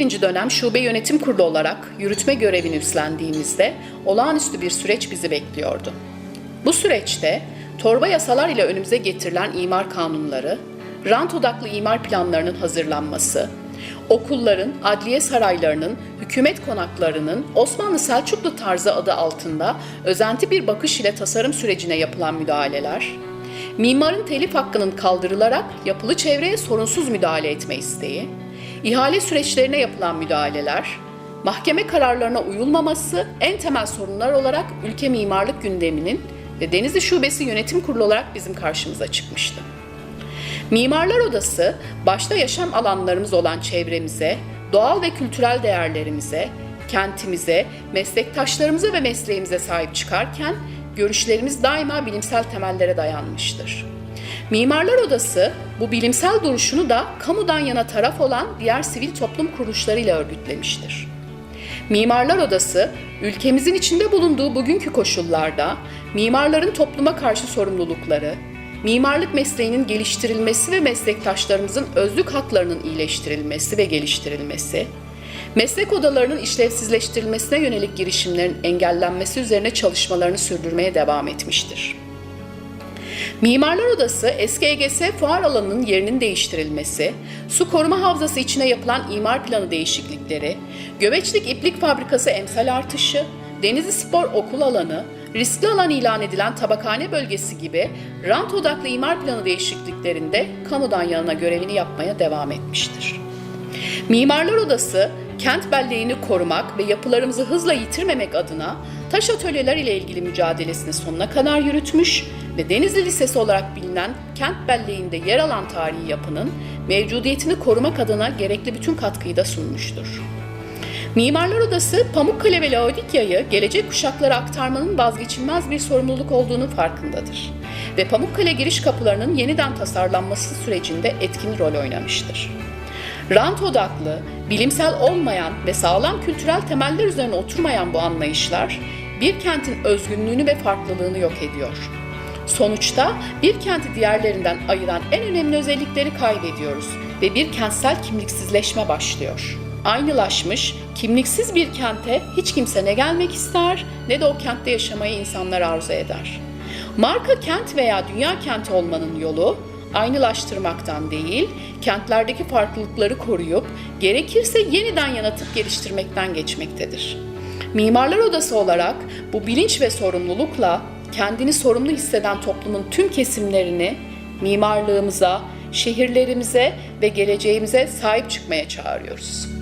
11. dönem Şube Yönetim Kurulu olarak yürütme görevini üstlendiğimizde olağanüstü bir süreç bizi bekliyordu. Bu süreçte torba yasalar ile önümüze getirilen imar kanunları, rant odaklı imar planlarının hazırlanması, okulların, adliye saraylarının, hükümet konaklarının Osmanlı Selçuklu tarzı adı altında özenti bir bakış ile tasarım sürecine yapılan müdahaleler, mimarın telif hakkının kaldırılarak yapılı çevreye sorunsuz müdahale etme isteği, ihale süreçlerine yapılan müdahaleler, mahkeme kararlarına uyulmaması en temel sorunlar olarak ülke mimarlık gündeminin ve Denizli Şubesi Yönetim Kurulu olarak bizim karşımıza çıkmıştı. Mimarlar Odası başta yaşam alanlarımız olan çevremize, doğal ve kültürel değerlerimize, kentimize, meslektaşlarımıza ve mesleğimize sahip çıkarken görüşlerimiz daima bilimsel temellere dayanmıştır. Mimarlar Odası bu bilimsel duruşunu da kamudan yana taraf olan diğer sivil toplum kuruluşlarıyla örgütlemiştir. Mimarlar Odası, ülkemizin içinde bulunduğu bugünkü koşullarda mimarların topluma karşı sorumlulukları, mimarlık mesleğinin geliştirilmesi ve meslektaşlarımızın özlük haklarının iyileştirilmesi ve geliştirilmesi, meslek odalarının işlevsizleştirilmesine yönelik girişimlerin engellenmesi üzerine çalışmalarını sürdürmeye devam etmiştir. Mimarlar Odası eski fuar alanının yerinin değiştirilmesi, su koruma havzası içine yapılan imar planı değişiklikleri, Göbeçlik İplik Fabrikası emsal artışı, Denizli Spor Okul alanı, riskli alan ilan edilen tabakhane bölgesi gibi rant odaklı imar planı değişikliklerinde kamudan yana görevini yapmaya devam etmiştir. Mimarlar Odası kent belleğini korumak ve yapılarımızı hızla yitirmemek adına taş atölyeler ile ilgili mücadelesini sonuna kadar yürütmüş ve Denizli Lisesi olarak bilinen kent belleğinde yer alan tarihi yapının mevcudiyetini korumak adına gerekli bütün katkıyı da sunmuştur. Mimarlar Odası Pamukkale ve Laodikya'yı gelecek kuşaklara aktarmanın vazgeçilmez bir sorumluluk olduğunu farkındadır ve Pamukkale giriş kapılarının yeniden tasarlanması sürecinde etkin rol oynamıştır. Rant odaklı, bilimsel olmayan ve sağlam kültürel temeller üzerine oturmayan bu anlayışlar bir kentin özgünlüğünü ve farklılığını yok ediyor. Sonuçta bir kenti diğerlerinden ayıran en önemli özellikleri kaybediyoruz ve bir kentsel kimliksizleşme başlıyor. Aynılaşmış, kimliksiz bir kente hiç kimse ne gelmek ister ne de o kentte yaşamayı insanlar arzu eder. Marka kent veya dünya kenti olmanın yolu aynılaştırmaktan değil, kentlerdeki farklılıkları koruyup gerekirse yeniden yanatıp geliştirmekten geçmektedir. Mimarlar Odası olarak bu bilinç ve sorumlulukla kendini sorumlu hisseden toplumun tüm kesimlerini mimarlığımıza, şehirlerimize ve geleceğimize sahip çıkmaya çağırıyoruz.